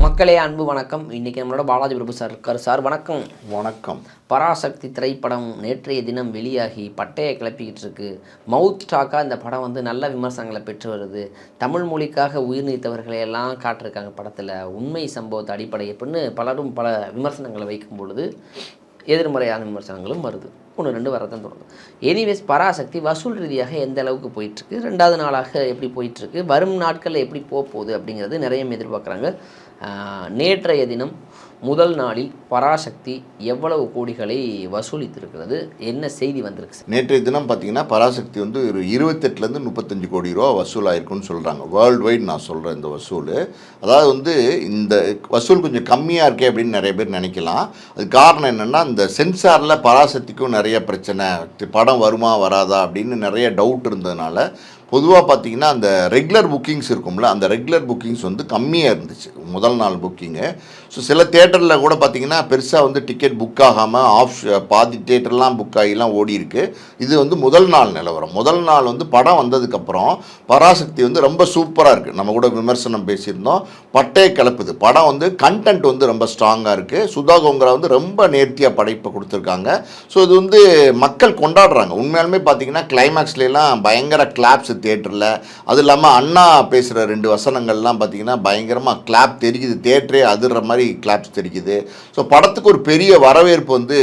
மக்களே அன்பு வணக்கம். இன்னைக்கு நம்மளோட பாலாஜி பிரபு சார் இருக்கார். சார் வணக்கம். வணக்கம். பராசக்தி திரைப்படம் நேற்றைய தினம் வெளியாகி பட்டையை கிளப்பிக்கிட்டு இருக்கு. மவுத் டாக்காக இந்த படம் வந்து நல்ல விமர்சனங்களை பெற்று வருது. தமிழ் மொழிக்காக உயிர் நீத்தவர்களை எல்லாம் காட்டிருக்காங்க படத்தில். உண்மை சம்பவத்தை அடிப்படை அப்படின்னு பலரும் பல விமர்சனங்களை வைக்கும் பொழுது எதிர்மறையான விமர்சனங்களும் வருது. ஒன்று ரெண்டு வரதான் தோணுது எனிவேஸ் பராசக்தி வசூல் ரீதியாக எந்த அளவுக்கு போயிட்டுருக்கு ரெண்டாவது நாளாக எப்படி போயிட்டுருக்கு வரும் நாட்களில் எப்படி போக போகுது அப்படிங்கிறது நிறைய எதிர்பார்க்குறாங்க. நேற்றைய தினம் முதல் நாளில் பராசக்தி எவ்வளவு கோடிகளை வசூலித்திருக்கிறது? என்ன செய்தி வந்திருக்கு நேற்றைய தினம் பார்த்தீங்கன்னா பராசக்தி வந்து ஒரு இருபத்தெட்டுலேருந்து முப்பத்தஞ்சு கோடி ரூபா வசூல் ஆயிருக்குன்னு சொல்கிறாங்க வேர்ல்டு வைட் நான் சொல்கிறேன் இந்த வசூல். அதாவது வந்து இந்த வசூல் கொஞ்சம் கம்மியாக இருக்கே அப்படின்னு நிறைய பேர் நினைக்கலாம். அது காரணம் என்னென்னா இந்த சென்சாரில் பராசக்திக்கும் நிறைய பிரச்சனை. படம் வருமா வராதா அப்படின்னு நிறைய டவுட் இருந்ததுனால பொதுவாக பார்த்தீங்கன்னா அந்த ரெகுலர் புக்கிங்ஸ் இருக்கும்ல அந்த ரெகுலர் புக்கிங்ஸ் வந்து கம்மியாக இருந்துச்சு. முதல் நாள் புக்கிங்கு ஸோ சில தேட்டரில் கூட பார்த்தீங்கன்னா பெருசாக வந்து டிக்கெட் புக் ஆகாமல் ஆஃப் பாதி தேட்டர்லாம் புக் ஆகிலாம் ஓடி இருக்கு. இது வந்து முதல் நாள் நிலவரம். முதல் நாள் வந்து படம் வந்ததுக்கப்புறம் பராசக்தி வந்து ரொம்ப சூப்பராக இருக்குது நம்ம கூட விமர்சனம் பேசியிருந்தோம். பட்டையை கிளப்புது. படம் வந்து கண்டென்ட் வந்து ரொம்ப ஸ்ட்ராங்காக இருக்குது சுதா கோங்கரா வந்து ரொம்ப நேர்த்தியாக படைப்பை கொடுத்துருக்காங்க. ஸோ இது வந்து மக்கள் கொண்டாடுறாங்க. உண்மையாலுமே பார்த்தீங்கன்னா கிளைமேக்ஸ்லாம் பயங்கர கிளாப்ஸ் தேட்டரில் அது இல்லாமல் அண்ணா பேசுகிற ரெண்டு வசனங்கள்லாம் பார்த்தீங்கன்னா பயங்கரமாக கிளாப் தெரிக்குது. தேட்டரே அதிர்ற மாதிரி கிளாப்ஸ் தெரிக்குது. ஸோ படத்துக்கு ஒரு பெரிய வரவேற்பு வந்து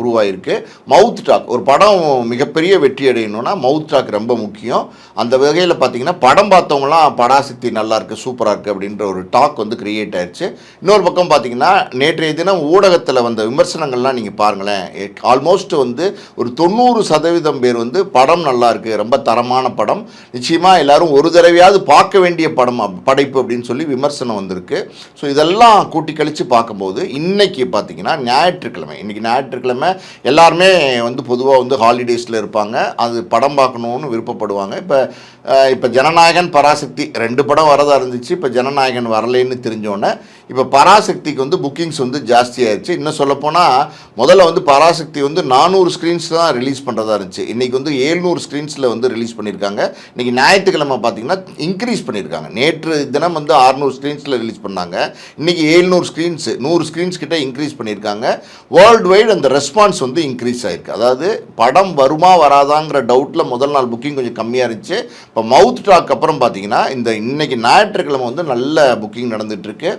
உருவாயிருக்கு. மவுத் டாக் ஒரு படம் மிகப்பெரிய வெற்றி அடையணும்னா மவுத் டாக் ரொம்ப முக்கியம். அந்த வகையில் பார்த்தீங்கன்னா படம் பார்த்தவங்களாம் படாசித்தி நல்லா இருக்குது சூப்பராக இருக்குது அப்படின்ற ஒரு டாக் வந்து கிரியேட் ஆயிடுச்சு இன்னொரு பக்கம் பார்த்தீங்கன்னா நேற்றைய தினம் ஊடகத்தில் வந்த விமர்சனங்கள்லாம் நீங்கள் பாருங்களேன். ஆல்மோஸ்ட் வந்து ஒரு தொண்ணூறு சதவீதம் பேர் வந்து படம் நல்லா இருக்குது ரொம்ப தரமான படம். நிச்சயமாக எல்லாரும் ஒரு தடவையாவது பார்க்க வேண்டிய படம் படைப்பு அப்படின்னு சொல்லி விமர்சனம் வந்திருக்கு. ஸோ இதெல்லாம் கூட்டி கழித்து பார்க்கும்போது இன்னைக்கு பார்த்தீங்கன்னா ஞாயிற்றுக்கிழமை இன்னைக்கு ஞாயிற்றுக்கிழமை எல்லாருமே வந்து பொதுவாக வந்து ஹாலிடேஸில் இருப்பாங்க. அது படம் பார்க்கணுன்னு விருப்பப்படுவாங்க. இப்போ இப்போ ஜனநாயகன் பராசக்தி ரெண்டு படம் வரதா இருந்துச்சு. இப்போ ஜனநாயகன் வரலைன்னு தெரிஞ்சோடனே இப்போ பராசக்திக்கு வந்து புக்கிங்ஸ் வந்து ஜாஸ்தியாகிடுச்சு இன்னும் சொல்லப்போனால் முதல்ல வந்து பராசக்தி வந்து நானூறு ஸ்க்ரீன்ஸ் தான் ரிலீஸ் பண்ணுறதா இருந்துச்சு. இன்றைக்கி வந்து ஏழ்நூறு ஸ்க்ரீன்ஸில் வந்து ரிலீஸ் பண்ணியிருக்காங்க இன்றைக்கி ஞாயிற்றுக்கிழமை பார்த்தீங்கன்னா இன்க்ரீஸ் பண்ணியிருக்காங்க நேற்று தினம் வந்து ஆறுநூறு ஸ்க்ரீன்ஸில் ரிலீஸ் பண்ணாங்க. இன்றைக்கி ஏழ்நூறு ஸ்க்ரீன்ஸ் நூறு ஸ்க்ரீன்ஸ் கிட்ட இன்க்ரீஸ் பண்ணியிருக்காங்க வேர்ல்டு வைடு அந்த ரெஸ்பான்ஸ் வந்து இன்க்ரீஸ் ஆகிருக்கு அதாவது படம் வருமா வராதாங்கிற டவுட்டில் முதல் நாள் புக்கிங் கொஞ்சம் கம்மியாக இருந்துச்சு. இப்போ மவுத் டாக் அப்புறம் பார்த்தீங்கன்னா இந்த இன்னைக்கு ஞாயிற்றுக்கிழமை வந்து நல்ல புக்கிங் நடந்துகிட்ருக்கு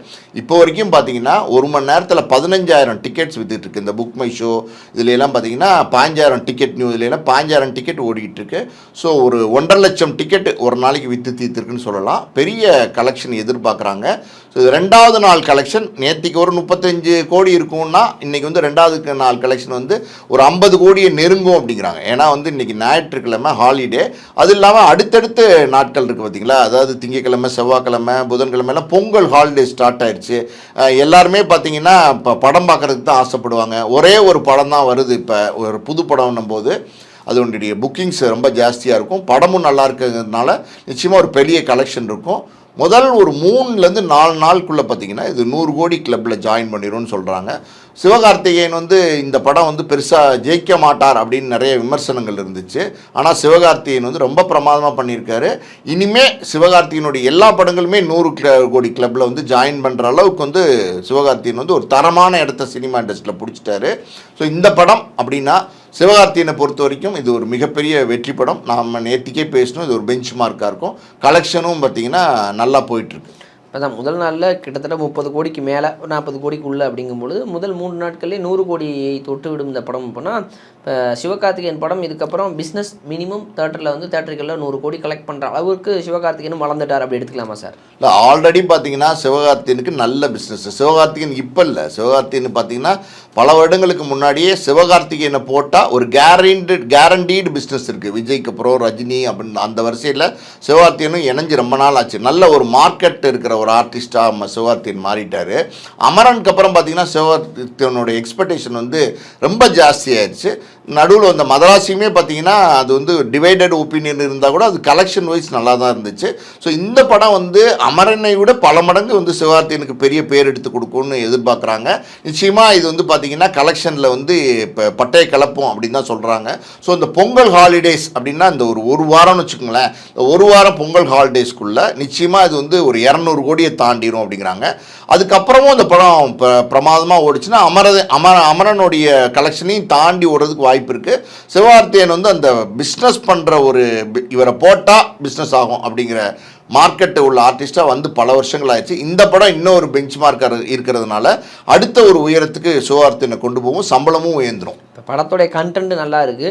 இப்போ வரைக்கும் பார்த்தீங்கன்னா ஒரு மணி நேரத்தில் பதினஞ்சாயிரம் டிக்கெட்ஸ் வித்துட்ருக்கு இந்த புக் மை ஷோ இதுல பார்த்தீங்கன்னா பாஞ்சாயிரம் டிக்கெட் நியூ இதுல பாஞ்சாயிரம் டிக்கெட் ஓடிட்டு ஸோ ஒரு ஒன்றரை லட்சம் டிக்கெட் ஒரு நாளைக்கு வித்து தீர்த்துருக்குன்னு சொல்லலாம். பெரிய கலெக்ஷன் எதிர்பார்க்குறாங்க. ஸோ இது ரெண்டாவது நாள் கலெக்ஷன் நேற்றுக்கு ஒரு முப்பத்தஞ்சு கோடி இருக்கும்னா இன்றைக்கி வந்து ரெண்டாவது நாள் கலெக்ஷன் வந்து ஒரு ஐம்பது கோடியை நெருங்கும் அப்படிங்கிறாங்க. ஏன்னா வந்து இன்னைக்கு ஞாயிற்றுக்கிழமை ஹாலிடே அது இல்லாமல் அடுத்த அடுத்தடுத்த நாட்கள் இருக்குது பார்த்திங்களா அதாவது திங்கக்கிழமை செவ்வாய்க்கிழமை புதன்கிழமைலாம் பொங்கல் ஹாலிடே ஸ்டார்ட் ஆயிடுச்சு எல்லாருமே பார்த்திங்கன்னா இப்போ படம் பார்க்கறதுக்கு தான் ஆசைப்படுவாங்க. ஒரே ஒரு படம் தான் வருது இப்போ. ஒரு புது படம்னும் போது அதனுடைய புக்கிங்ஸ் ரொம்ப ஜாஸ்தியாக இருக்கும். படமும் நல்லா இருக்கிறதுனால நிச்சயமாக ஒரு பெரிய கலெக்ஷன் இருக்கும். முதல் ஒரு மூணுலேருந்து நாலு நாளுக்குள்ளே பார்த்தீங்கன்னா இது நூறு கோடி கிளப்பில் ஜாயின் பண்ணிடும்னு சொல்கிறாங்க. சிவகார்த்திகேயன் வந்து இந்த படம் வந்து பெருசாக ஜெயிக்க மாட்டார் அப்படின்னு நிறைய விமர்சனங்கள் இருந்துச்சு. ஆனால் சிவகார்த்திகேயன் வந்து ரொம்ப பிரமாதமாக பண்ணியிருக்காரு. இனிமே சிவகார்த்திகேயனுடைய எல்லா படங்களுமே நூறு கோடி கிளப்பில் வந்து ஜாயின் பண்ணுற அளவுக்கு வந்து சிவகார்த்திகேயன் வந்து ஒரு தரமான இடத்த சினிமா இண்டஸ்ட்ரியில் பிடிச்சிட்டாரு. ஸோ இந்த படம் அப்படின்னா சிவகார்த்தியனை பொறுத்த வரைக்கும் இது ஒரு மிகப்பெரிய வெற்றி படம் நாம் நேற்றுக்கே பேசணும் இது ஒரு பெஞ்ச் மார்க்காக இருக்கும். கலெக்ஷனும் பார்த்தீங்கன்னா நல்லா போயிட்டுருக்கு அதான் முதல் நாளில் கிட்டத்தட்ட முப்பது கோடிக்கு மேலே நாற்பது கோடிக்கு உள்ள அப்படிங்கும்பொழுது முதல் மூன்று நாட்கள்லேயே நூறு கோடியை தொட்டு விடும் இந்த படம். போனால் இப்போ சிவகார்த்திகேயன் படம் இதுக்கப்புறம் பிஸ்னஸ் மினிமம் தேட்டரில் வந்து தேட்டருக்குள்ள நூறு கோடி கலெக்ட் பண்ணுற அளவுக்கு சிவகார்த்திகேயனும் வளர்ந்துட்டார் அப்படி எடுத்துக்கலாமா சார்? இல்லை ஆல்ரெடி பார்த்தீங்கன்னா சிவகார்த்திகனுக்கு நல்ல பிஸ்னஸ் சிவகார்த்திகேயன் இப்போ இல்லை. சிவகார்த்திகேயன் பார்த்தீங்கன்னா பல வருடங்களுக்கு முன்னாடியே சிவகார்த்திகேயனை போட்டால் ஒரு கேரண்டட் கேரண்டீடு பிஸ்னஸ் இருக்குது விஜய்க்கு அப்புறம் ரஜினி அப்படின்னு அந்த வரிசையில் சிவகார்த்திகேயனும் இணைஞ்சு ரொம்ப நாள் ஆச்சு. நல்ல ஒரு மார்க்கெட் இருக்கிற ஒரு ஆர்டிஸ்டாக நம்ம சிவகார்த்தியன் மாறிட்டார். அமரனுக்கு அப்புறம் பார்த்தீங்கன்னா சிவகார்த்தியனுடைய எக்ஸ்பெக்டேஷன் வந்து ரொம்ப ஜாஸ்தி ஆயிடுச்சு நடுவில் வந்த மதராசியுமே பார்த்தீங்கன்னா அது வந்து டிவைடட் ஒப்பீனியன் இருந்தால் கூட அது கலெக்ஷன் வைஸ் நல்லா தான் இருந்துச்சு. ஸோ இந்த படம் வந்து அமரனை விட பல மடங்கு வந்து சிவகார்த்தியனுக்கு பெரிய பேர் எடுத்து கொடுக்கும்னு எதிர்பார்க்குறாங்க. நிச்சயமாக இது வந்து பார்த்தீங்கன்னா கலெக்ஷனில் வந்து இப்போ பட்டையை கலப்போம் அப்படின்னு தான் சொல்கிறாங்க ஸோ இந்த பொங்கல் ஹாலிடேஸ் அப்படின்னா இந்த ஒரு ஒரு வாரம்னு வச்சுக்கோங்களேன். இந்த ஒரு வாரம் பொங்கல் ஹாலிடேஸ்க்குள்ளே நிச்சயமாக இது வந்து ஒரு இரநூறு கோடியை தாண்டிடும் அப்படிங்கிறாங்க. அதுக்கப்புறமும் அந்த படம் பிரமாதமாக ஓடிச்சுன்னா அமர அமர அமரனுடைய கலெக்ஷனையும் தாண்டி ஓடுறதுக்கு வாய்ப்பு இருக்குது சிவகார்த்தியன் வந்து அந்த பிஸ்னஸ் பண்ணுற ஒரு இவரை போட்டால் பிஸ்னஸ் ஆகும் அப்படிங்கிற மார்க்கெட்டு உள்ள ஆர்டிஸ்ட்டாக வந்து பல வருஷங்கள் ஆயிடுச்சு இந்த படம் இன்னும் ஒரு பெஞ்ச் மார்க்கர் இருக்கிறதுனால அடுத்த ஒரு உயரத்துக்கு சிவகார்த்தியனை கொண்டு போகும் சம்பளமும் உயர்ந்துடும் படத்தோடைய கண்டென்ட் நல்லா இருக்குது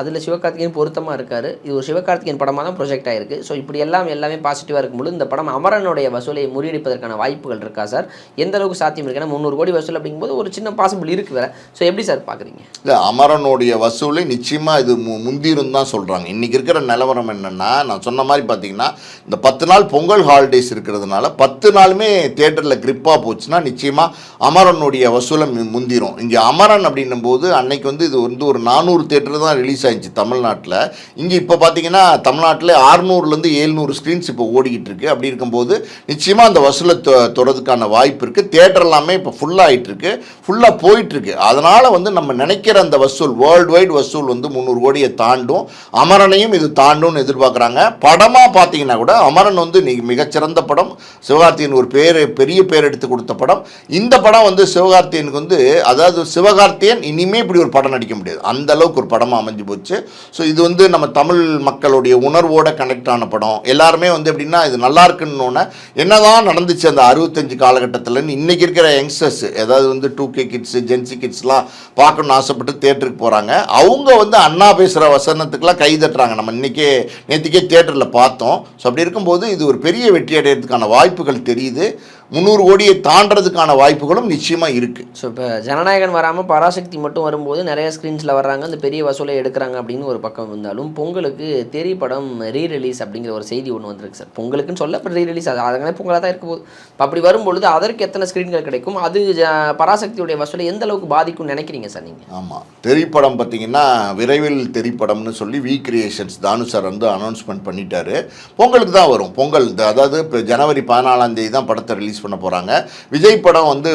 அதில் சிவகார்த்திகேயன் பொருத்தமாக இருக்கார். இது ஒரு சிவகார்த்திகேயன் படமாக தான் ப்ரொஜெக்ட் ஆயிருக்கு. ஸோ இப்படி எல்லாம் எல்லாமே பாசிட்டிவாக இருக்கும்போது இந்த படம் அமரனுடைய வசூலை முறியடிப்பதற்கான வாய்ப்புகள் இருக்கா சார்? எந்த அளவுக்கு சாத்தியம் இருக்கு? ஏன்னா முந்நூறு கோடி வசூல் அப்படிங்கும்போது ஒரு சின்ன பாசிபிள் இருக்கு வேற. ஸோ எப்படி சார் பார்க்குறீங்க இல்லை அமரனுடைய வசூலை நிச்சயமாக இது முந்திரும் தான் சொல்கிறாங்க இன்றைக்கி இருக்கிற நிலவரம் என்னென்னா நான் சொன்ன மாதிரி பார்த்தீங்கன்னா இந்த பத்து நாள் பொங்கல் ஹாலிடேஸ் இருக்கிறதுனால பத்து நாளுமே தேட்டரில் கிரிப்பாக போச்சுன்னா நிச்சயமாக அமரனுடைய வசூலை முந்திரும். இங்கே அமரன் அப்படின்னும் போது அன்னைக்கு வந்து இது வந்து ஒரு நானூறு தேட்டர் தான் ரிலீஸ் ஆயிடுச்சு தமிழ்நாட்டில். இங்கே இப்போ பார்த்தீங்கன்னா தமிழ்நாட்டில் ஆறுநூறுலேருந்து ஏழ்நூறு ஸ்க்ரீன்ஸ் இப்போ ஓடிக்கிட்டு இருக்கு. அப்படி இருக்கும்போது நிச்சயமாக அந்த வசூலை தொ- தொடறதுக்கான வாய்ப்பு இருக்குது தேட்டர் எல்லாமே இப்போ ஃபுல்லாகிட்டு இருக்கு. ஃபுல்லாக போயிட்டுருக்கு அதனால் வந்து நம்ம நினைக்கிற அந்த வசூல் வேர்ல்டு வைட் வசூல் வந்து முந்நூறு கோடியை தாண்டும். அமரனையும் இது தாண்டும்னு எதிர்பார்க்குறாங்க. படமாக பார்த்தீங்கன்னா கூட அமரன் வந்து மிகச்சிறந்த படம். சிவகார்த்தியின் ஒரு பேர் பெரிய பேர் எடுத்து கொடுத்த படம். இந்த படம் வந்து சிவகார்த்தியனுக்கு வந்து அதாவது சிவகார்த்தியன் இனிமே இப்படி ஒரு படம் நடிக்க முடியாது. அந்த அளவுக்கு ஒரு படமாக அமைஞ்சு போச்சு. ஸோ இது வந்து நம்ம தமிழ் மக்களுடைய உணர்வோடு கனெக்ட் ஆன படம். எல்லாருமே வந்து எப்படின்னா இது நல்லா இருக்குன்னு என்னதான் நடந்துச்சு அந்த அறுபத்தஞ்சு காலகட்டத்தில்னு இன்றைக்கி இருக்கிற யங்ஸ்டர்ஸ் ஏதாவது வந்து two K kids gen Z கிட்ஸ்லாம் பார்க்கணும்னு ஆசைப்பட்டு தேட்டருக்கு போகிறாங்க அவங்க வந்து அண்ணா பேசுகிற வசனத்துக்கெலாம் கை தட்டுறாங்க. நம்ம இன்றைக்கே நேற்றுக்கே தேட்டரில் பார்த்தோம். ஸோ அப்படி இருக்கும்போது இது ஒரு பெரிய வெற்றி அடையிறதுக்கான வாய்ப்புகள் தெரியுது. முந்நூறு கோடியை தாண்டதுக்கான வாய்ப்புகளும் நிச்சயமாக இருக்குது ஸோ இப்போ ஜனநாயகன் வராமல் பராசக்தி மட்டும் வரும்போது நிறைய ஸ்க்ரீன்ஸில் வர்றாங்க. அந்த பெரிய வசூலை எடுக்கிறாங்க அப்படின்னு ஒரு பக்கம் இருந்தாலும் பொங்கலுக்கு தெரி படம் ரீ ரிலீஸ் அப்படிங்கிற ஒரு செய்தி ஒன்று வந்திருக்கு சார். பொங்கலுக்குன்னு சொல்ல இப்போ ரீ ரிலீஸ் அது அதனால பொங்கலாக தான் இருக்க போகுது இப்போ அப்படி வரும்பொழுது அதற்கு எத்தனை ஸ்க்ரீன்கள் கிடைக்கும்? அது ஜ- பராசக்தியுடைய வசூலை எந்த அளவுக்கு பாதிக்கும்னு நினைக்கிறீங்க சார் நீங்கள் ஆமாம் திரைப்படம் பார்த்தீங்கன்னா விரைவில் திரைப்படம்னு சொல்லி வி கிரியேஷன்ஸ் தானு சார் வந்து அனௌன்ஸ்மெண்ட் பண்ணிட்டாரு. பொங்கலுக்கு தான் வரும். பொங்கல் அதாவது இப்போ ஜனவரி பதினாலாம் தேதி தான் படத்தை ரிலீஸ் பண்ண போகிறாங்க விஜய் படம் வந்து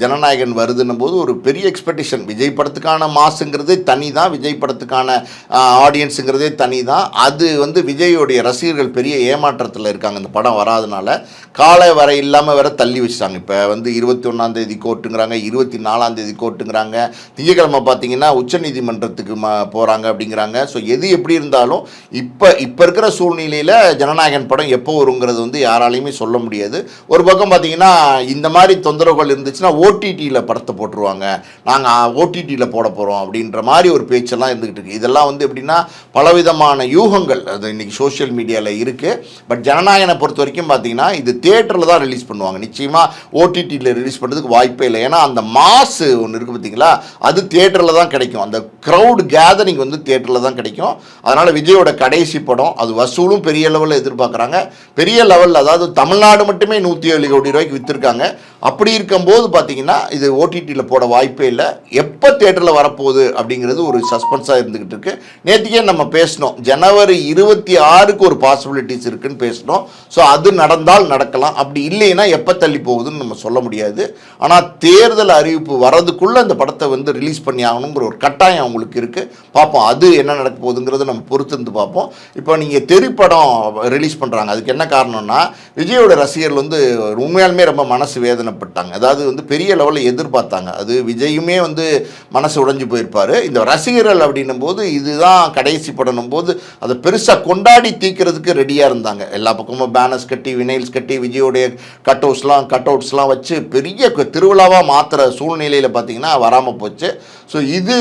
ஜனநாயகன் வருதுன்னும் போது ஒரு பெரிய எக்ஸ்பெக்டேஷன் விஜய் படத்துக்கான மாசுங்கிறதே தனி தான் விஜய் படத்துக்கான ஆடியன்ஸுங்கிறதே தனி தான் அது வந்து விஜயோடைய ரசிகர்கள் பெரிய ஏமாற்றத்தில் இருக்காங்க. இந்த படம் வராதனால காலை வரை இல்லாமல் வேற தள்ளி வச்சுட்டாங்க. இப்போ வந்து இருபத்தி ஒன்றாந்தேதி கோர்ட்டுங்கிறாங்க இருபத்தி நாலாந்தேதி கோர்ட்டுங்கிறாங்க. திங்கக்கிழமை பார்த்தீங்கன்னா உச்சநீதிமன்றத்துக்கு ம போகிறாங்க அப்படிங்கிறாங்க. ஸோ எது எப்படி இருந்தாலும் இப்போ இப்போ இருக்கிற சூழ்நிலையில் ஜனநாயகன் படம் எப்போ வருங்கிறது வந்து யாராலையுமே சொல்ல முடியாது. ஒரு பக்கம் பார்த்தீங்கன்னா இந்த மாதிரி தொந்தரவுகள் இருந்துச்சுன்னா ஓடிடியில் படத்தை போட்டுருவாங்க. நாங்கள் ஓடிடியில் போட போகிறோம் அப்படின்ற மாதிரி ஒரு பேச்செல்லாம் இருந்துக்கிட்டு இருக்கு. இதெல்லாம் வந்து எப்படின்னா பலவிதமான யூகங்கள் அது இன்னைக்கு சோஷியல் மீடியாவில் இருக்குது பட் ஜனநாயகனை பொறுத்த வரைக்கும் பார்த்தீங்கன்னா இது தேட்டரில் தான் ரிலீஸ் பண்ணுவாங்க. நிச்சயமாக ஓடிடியில் ரிலீஸ் பண்ணுறதுக்கு வாய்ப்பே இல்லை. ஏன்னா அந்த மாசு ஒன்று இருக்குது பார்த்தீங்களா அது தேட்டரில் தான் கிடைக்கும். அந்த க்ரௌட் கேதரிங் வந்து தேட்டரில் தான் கிடைக்கும். அதனால் விஜயோட கடைசி படம் அது வசூலும் பெரிய லெவலில் எதிர்பார்க்குறாங்க. பெரிய லெவலில் அதாவது தமிழ்நாடு மட்டுமே நூற்றி ஏழு கோடி ரூபாய்க்கு விற்றுருக்காங்க அப்படி இருக்கும்போது பார்த்தீங்கன்னா இது ஓடிடியில் போட வாய்ப்பே இல்லை. எப்போ தேட்டரில் வரப்போகுது அப்படிங்கிறது ஒரு சஸ்பென்ஸாக இருந்துக்கிட்டு இருக்கு. நேற்றுக்கே நம்ம பேசினோம். ஜனவரி இருபத்தி ஆறுக்கு ஒரு பாசிபிலிட்டிஸ் இருக்குன்னு பேசினோம். ஸோ அது நடந்தால் நடக்கலாம். அப்படி இல்லைன்னா எப்போ தள்ளி போகுதுன்னு நம்ம சொல்ல முடியாது. ஆனால் தேர்தல் அறிவிப்பு வரதுக்குள்ளே அந்த படத்தை வந்து ரிலீஸ் பண்ணி ஆகணுங்கிற ஒரு கட்டாயம் அவங்களுக்கு இருக்குது பார்ப்போம் அது என்ன நடக்க போகுதுங்கிறத நம்ம பொறுத்திருந்து பார்ப்போம் இப்போ நீங்கள் தெறிப்படம் ரிலீஸ் பண்ணுறாங்க அதுக்கு என்ன காரணம்னா விஜயோட ரசிகர்கள் வந்து உண்மையாலுமே ரொம்ப மனசு வேதனைப்பட்டாங்க அதாவது வந்து பெரிய லெவலில் எதிர்பார்த்தாங்க. அது விஜயுமே வந்து மனசு உடைஞ்சு போயிருப்பார். இந்த ரசிகர்கள் அப்படின்னும் போது இதுதான் கடைசி படணும் போது அதை பெருசாக கொண்டாடி தீக்கிறதுக்கு ரெடியாக இருந்தாங்க. எல்லா பக்கமும் பேனர்ஸ் கட்டி வினைல்ஸ் கட்டி விஜயோடைய கட் அவுட்ஸ்லாம் கட் அவுட்ஸ்லாம் வச்சு பெரிய திருவிழாவாக மாற்றுற சூழ்நிலையில் பார்த்தீங்கன்னா வராமல் போச்சு. ஸோ இது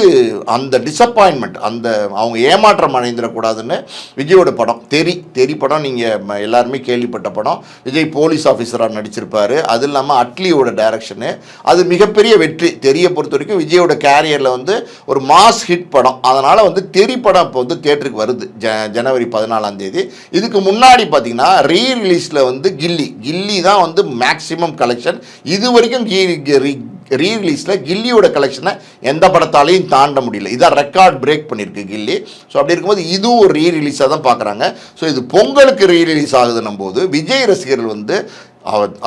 அந்த டிசப்பாயின்மெண்ட் அந்த அவங்க ஏமாற்றம் அடைந்துடக்கூடாதுன்னு விஜயோட படம் தெரி தெரி படம் நீங்கள் எல்லாருமே கேள்விப்பட்ட படம். விஜய் போலீஸ் ஆஃபீஸராக நடிச்சிருப்பார். அது இல்லாமல் அட்லியோட டைரக்ஷனு அது மிகப்பெரிய வெற்றி. தெரிய பொறுத்த வரைக்கும் விஜயோட கேரியரில் வந்து ஒரு மாஸ் ஹிட் படம். அதனால் வந்து தெரி படம் இப்போ வந்து தேட்டருக்கு வருது. ஜ ஜனவரி பதினாலாம் தேதி. இதுக்கு முன்னாடி பார்த்தீங்கன்னா ரீ ரிலீஸில் வந்து கில்லி. கில்லி தான் வந்து மேக்ஸிமம் கலெக்ஷன் இது வரைக்கும் கி- கி- ரீ ரிலீஸில் கில்லியோட கலெக்ஷனை எந்த படத்தாலையும் தாண்ட முடியல. இதான் ரெக்கார்ட் பிரேக் பண்ணியிருக்கு கில்லி. ஸோ அப்படி இருக்கும்போது இதுவும் ஒரு ரீ ரிலீஸாக தான் பார்க்குறாங்க ஸோ இது பொங்கலுக்கு ரீ ரிலீஸ் ஆகுதுன்னும் போது விஜய் ரசிகர்கள் வந்து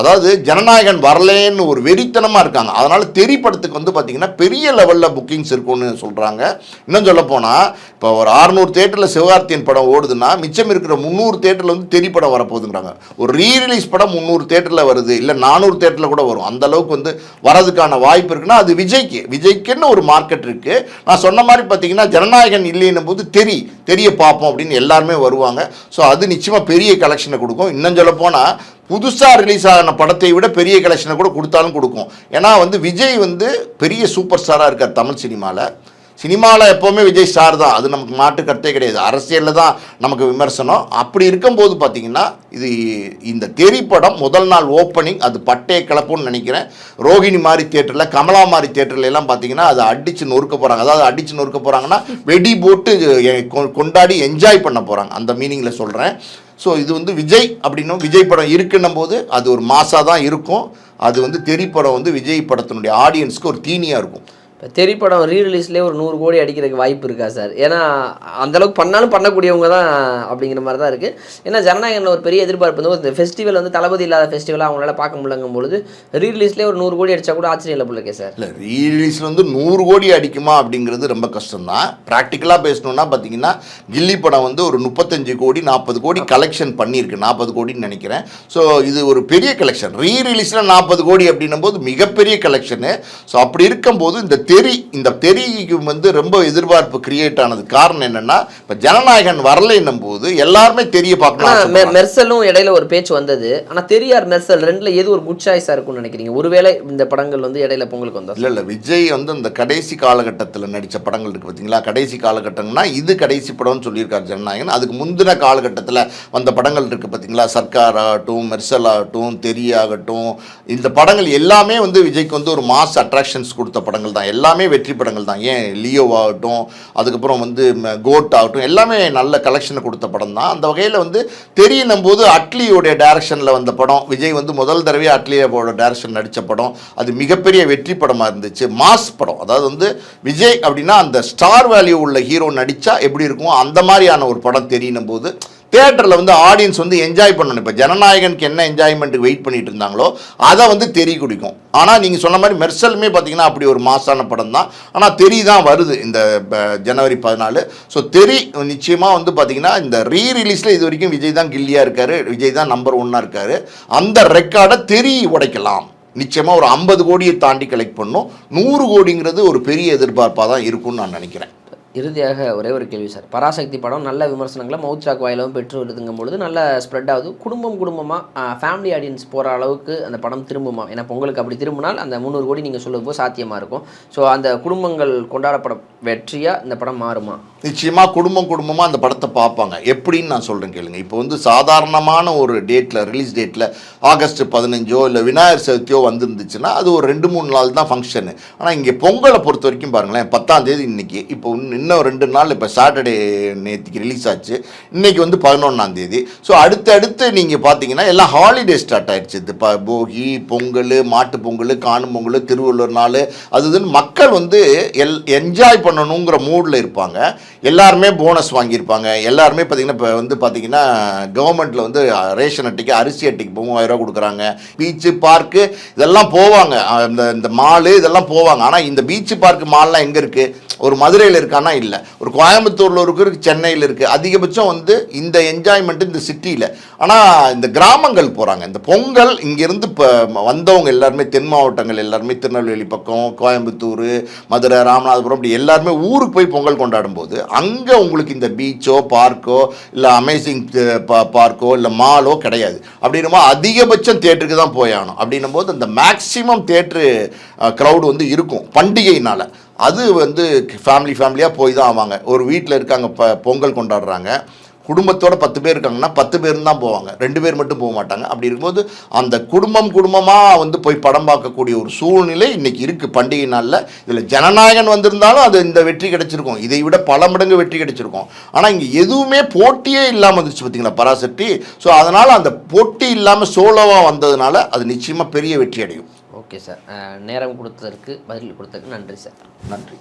அதாவது ஜனநாயகன் வரலேன்னு ஒரு வெறித்தனமாக இருக்காங்க. அதனால் தெரி படத்துக்கு வந்து பார்த்திங்கன்னா பெரிய லெவலில் புக்கிங்ஸ் இருக்கும்னு சொல்கிறாங்க இன்னும் சொல்ல போனால் இப்போ ஒரு 600 தேட்டரில் சிவகார்த்தியன் படம் ஓடுதுன்னா மிச்சம் இருக்கிற முந்நூறு தேட்டரில் வந்து தெரி படம் வரப்போகுதுங்கிறாங்க ஒரு ரீரிலீஸ் படம் முந்நூறு தேட்டரில் வருது இல்லை நானூறு தேட்டரில் கூட வரும். அந்த அளவுக்கு வந்து வரதுக்கான வாய்ப்பு இருக்குன்னா அது விஜய்க்கு. விஜய்க்குன்னு ஒரு மார்க்கெட் இருக்குது நான் சொன்ன மாதிரி பார்த்தீங்கன்னா ஜனநாயகன் இல்லைன்னும் போது தெரி தெரிய பார்ப்போம் அப்படின்னு எல்லாருமே வருவாங்க. ஸோ அது நிச்சயமாக பெரிய கலெக்ஷனை கொடுக்கும். இன்னும் சொல்ல போனால் புதுசாக ரிலீஸ் ஆன படத்தை விட பெரிய கலெக்ஷனை கூட கொடுத்தாலும் கொடுக்கும். ஏன்னா வந்து விஜய் வந்து பெரிய சூப்பர் ஸ்டாராக இருக்கார் தமிழ் சினிமாவில் சினிமாவில் எப்போவுமே விஜய் ஸ்டார் தான். அது நமக்கு மாட்டு கருத்தே கிடையாது. அரசியலில் தான் நமக்கு விமர்சனம். அப்படி இருக்கும்போது பார்த்தீங்கன்னா இது இந்த தெரி படம் முதல் நாள் ஓப்பனிங் அது பட்டைய கிளப்புன்னு நினைக்கிறேன். ரோகிணி மாதிரி தேட்டரில் கமலா மாதிரி தேட்டரில் எல்லாம் பார்த்தீங்கன்னா அதை அடித்து நொறுக்க போகிறாங்க அதாவது அடித்து நொறுக்க போகிறாங்கன்னா வெடி போட்டு கொ- கொண்டாடி என்ஜாய் பண்ண போகிறாங்க அந்த மீனிங்கில் சொல்கிறேன் ஸோ இது வந்து விஜய் அப்படின்னும் விஜய் படம் இருக்குன்னும் போது அது ஒரு மாசாக தான் இருக்கும். அது வந்து தெரி படம் வந்து விஜய் படத்தினுடைய ஆடியன்ஸ்க்கு ஒரு தீனியாக இருக்கும். இப்போ தெரி படம் ரீ ஒரு நூறு கோடி அடிக்கிறதுக்கு வாய்ப்பு இருக்கா சார்? ஏன்னா அந்தளவுக்கு பண்ணாலும் பண்ணக்கூடியவங்க தான் அப்படிங்கிற மாதிரி தான் இருக்குது ஏன்னா ஜனநாயகனில் ஒரு பெரிய எதிர்பார்ப்பு வந்து இந்த ஃபெஸ்டிவல் வந்து தளபதி இல்லாத ஃபெஸ்டிவலாக அவங்களால பார்க்க முடியலங்கும் பொழுது ரீரிலீஸ்லேயே ஒரு நூறு கோடி அடித்தா கூட ஆச்சரியம் இல்லை பிள்ளைக்கே சார். இல்லை ரீரிலீஸில் வந்து நூறு கோடி அடிக்குமா அப்படிங்கிறது ரொம்ப கஷ்டம் தான் ப்ராக்டிக்கலாக பேசணுன்னா பார்த்தீங்கன்னா கில்லி படம் வந்து ஒரு முப்பத்தஞ்சு கோடி நாற்பது கோடி கலெக்ஷன் பண்ணியிருக்கு. நாற்பது கோடின்னு நினைக்கிறேன். ஸோ இது ஒரு பெரிய கலெக்ஷன் ரீரிலீஸில் நாற்பது கோடி அப்படின்னும் போது மிகப்பெரிய கலெக்ஷனு ஸோ அப்படி இருக்கும்போது இந்த தெரி இந்த தெரிக்கு வந்து ரொம்ப எதிர்பார்ப்பு கிரியேட் ஆனது காரணம் என்னென்னா இப்போ ஜனநாயகன் வரலைன்னும் போது எல்லாருமே தெரிய பார்க்கலாம் மெர்சலும் இடையில ஒரு பேச்சு வந்தது. ஆனால் தெரியார் மெர்சல் ரெண்டுல எது ஒரு குட் சாய்ஸாக இருக்கும்னு நினைக்கிறீங்க. ஒருவேளை இந்த படங்கள் வந்து இடையில பொங்கலுக்கு வந்தா? இல்லை இல்லை. விஜய் வந்து இந்த கடைசி காலகட்டத்தில் நடித்த படங்கள் இருக்குது பார்த்தீங்களா கடைசி காலகட்டம்னா இது கடைசி படம்னு சொல்லியிருக்காரு ஜனநாயகன். அதுக்கு முந்தின காலகட்டத்தில் வந்த படங்கள் இருக்குது பார்த்தீங்களா சர்க்கார் ஆகட்டும் மெர்சல் ஆகட்டும் தெரி ஆகட்டும் இந்த படங்கள் எல்லாமே வந்து விஜய்க்கு வந்து ஒரு மாஸ் அட்ராக்ஷன்ஸ் கொடுத்த படங்கள் தான். எல்லாமே வெற்றி படங்கள் தான். ஏன் லியோ ஆகட்டும் அதுக்கப்புறம் வந்து கோட் ஆகட்டும் எல்லாமே நல்ல கலெக்ஷனை கொடுத்த படம் தான். அந்த வகையில் வந்து தெரியணும் போது அட்லியோடைய டைரக்ஷனில் வந்த படம் விஜய் வந்து முதல் தடவையே அட்லியோட டைரக்ஷன் நடித்த படம் அது மிகப்பெரிய வெற்றி படமாக இருந்துச்சு. மாஸ் படம். அதாவது வந்து விஜய் அப்படின்னா அந்த ஸ்டார் வேல்யூ உள்ள ஹீரோ நடித்தா எப்படி இருக்கும் அந்த மாதிரியான ஒரு படம் தெரியணும் போது தேட்டரில் வந்து ஆடியன்ஸ் வந்து என்ஜாய் பண்ணணும். இப்போ ஜனநாயகனுக்கு என்ன என்ஜாய்மெண்ட்டுக்கு வெயிட் பண்ணிட்டு இருந்தாங்களோ அதை வந்து தெரி குடிக்கும். ஆனால் நீங்கள் சொன்ன மாதிரி மெர்சலுமே பார்த்தீங்கன்னா அப்படி ஒரு மாசான படம் தான். ஆனால் தெரி தான் வருது இந்த ப- ஜனவரி பதினாலு. ஸோ தெரி நிச்சயமாக வந்து பார்த்தீங்கன்னா இந்த ரீ ரிலீஸில் இது வரைக்கும் விஜய் தான் கில்லியாக இருக்கார். விஜய் தான் நம்பர் ஒன்னாக இருக்கார். அந்த ரெக்கார்டை தெரி உடைக்கலாம். நிச்சயமாக ஒரு ஐம்பது கோடியை தாண்டி கலெக்ட் பண்ணும். நூறு கோடிங்கிறது ஒரு பெரிய எதிர்பார்ப்பாக தான் இருக்கும்னு நான் நினைக்கிறேன். இறுதியாக ஒரே ஒரு கேள்வி சார். பராசக்தி படம் நல்ல விமர்சனங்களை மவுத் சாக் வாயிலும் பெற்று வருதுங்கும் பொழுது நல்ல ஸ்ப்ரெட் ஆகுது. குடும்பம் குடும்பமாக ஃபேமிலி ஆடியன்ஸ் போகிற அளவுக்கு அந்த படம் திரும்புமா? ஏன்னா பொங்கலுக்கு அப்படி திரும்பினால் அந்த முந்நூறு கோடி நீங்கள் சொல்லும்போது சாத்தியமாக இருக்கும். ஸோ அந்த குடும்பங்கள் கொண்டாடப்பட வெற்றியாக இந்த படம் மாறுமா? நிச்சயமாக குடும்பம் குடும்பமாக அந்த படத்தை பார்ப்பாங்க. எப்படின்னு நான் சொல்கிறேன் கேளுங்க. இப்போ வந்து சாதாரணமான ஒரு டேட்டில் ரிலீஸ் டேட்டில் ஆகஸ்ட் பதினஞ்சோ இல்லை விநாயகர் சதுர்த்தியோ வந்துருந்துச்சுன்னா அது ஒரு ரெண்டு மூணு நாள் தான் ஃபங்க்ஷனு ஆனால் இங்கே பொங்கலை பொறுத்த வரைக்கும் பாருங்களேன் பத்தாம் தேதி இன்றைக்கி இப்போ இன்னும் இன்னும் ரெண்டு நாள் இப்போ சாட்டர்டே நேற்றுக்கு ரிலீஸ் ஆச்சு. இன்றைக்கி வந்து பதினொன்றாம் தேதி. ஸோ அடுத்தடுத்து நீங்கள் பார்த்தீங்கன்னா எல்லாம் ஹாலிடே ஸ்டார்ட் ஆயிடுச்சு. இது இப்போ போகி பொங்கல் மாட்டு பொங்கல் காணும் பொங்கல் திருவள்ளுவர் நாள் அது மக்கள் வந்து எல் என்ஜாய் பண்ணணுங்கிற மூடில் இருப்பாங்க. எல்லாருமே போனஸ் வாங்கியிருப்பாங்க. எல்லாருமே பார்த்திங்கன்னா இப்போ வந்து பார்த்தீங்கன்னா கவர்மெண்ட்டில் வந்து ரேஷன் அட்டைக்கு அரிசி அட்டைக்கு மூவாயிரம் ரூபா கொடுக்குறாங்க. பீச்சு பார்க்கு இதெல்லாம் போவாங்க. இந்த இந்த மாலு இதெல்லாம் போவாங்க. ஆனால் இந்த பீச்சு பார்க்கு மால்லாம் எங்கே இருக்குது ஒரு மதுரையில் இருக்கானா? இல்லை. ஒரு கோயம்புத்தூரில் இருக்கு சென்னையில் இருக்குது அதிகபட்சம் வந்து இந்த என்ஜாய்மெண்ட்டு இந்த சிட்டியில் ஆனால் இந்த கிராமங்கள் போகிறாங்க இந்த பொங்கல் இங்கேருந்து இப்போ வந்தவங்க எல்லாருமே தென் மாவட்டங்கள் எல்லாருமே திருநெல்வேலி பக்கம் கோயம்புத்தூர் மதுரை ராமநாதபுரம் இப்படி எல்லாருமே ஊருக்கு போய் பொங்கல் கொண்டாடும் போது அங்கே உங்களுக்கு இந்த பீச்சோ பார்க்கோ இல்லை அமேசிங் பார்க்கோ இல்லை மாலோ கிடையாது. அப்படின்னும் அதிகபட்சம் தேட்டருக்கு தான் போய் ஆகணும். அப்படின்னும் போது அந்த மேக்ஸிமம் தேட்ரு க்ரௌடு வந்து இருக்கும் பண்டிகையினால். அது வந்து ஃபேமிலி ஃபேமிலியாக போய் தான் ஆவாங்க. ஒரு வீட்டில் இருக்காங்க ப பொங்கல் கொண்டாடுறாங்க. குடும்பத்தோட பத்து பேர் இருக்காங்கன்னா பத்து பேர் தான் போவாங்க. ரெண்டு பேர் மட்டும் போக மாட்டாங்க. அப்படி இருக்கும்போது அந்த குடும்பம் குடும்பமாக வந்து போய் படம் பார்க்கக்கூடிய ஒரு சூழ்நிலை இன்னைக்கு இருக்குது பண்டிகை நாளில் இதில் ஜனநாயகன் வந்திருந்தாலும் அது இந்த வெற்றி கிடைச்சிருக்கும். இதை விட பல மடங்கு வெற்றி கிடைச்சிருக்கும். ஆனால் இங்கே எதுவுமே போட்டியே இல்லாமல் இருந்துச்சு பார்த்தீங்களா பராசக்தி. ஸோ அதனால் அந்த போட்டி இல்லாமல் சோலோவாக வந்ததுனால அது நிச்சயமாக பெரிய வெற்றி அடையும். Okay sir. நேரம் கொடுத்ததற்கு பதில் கொடுத்ததற்கு நன்றி சார். நன்றி.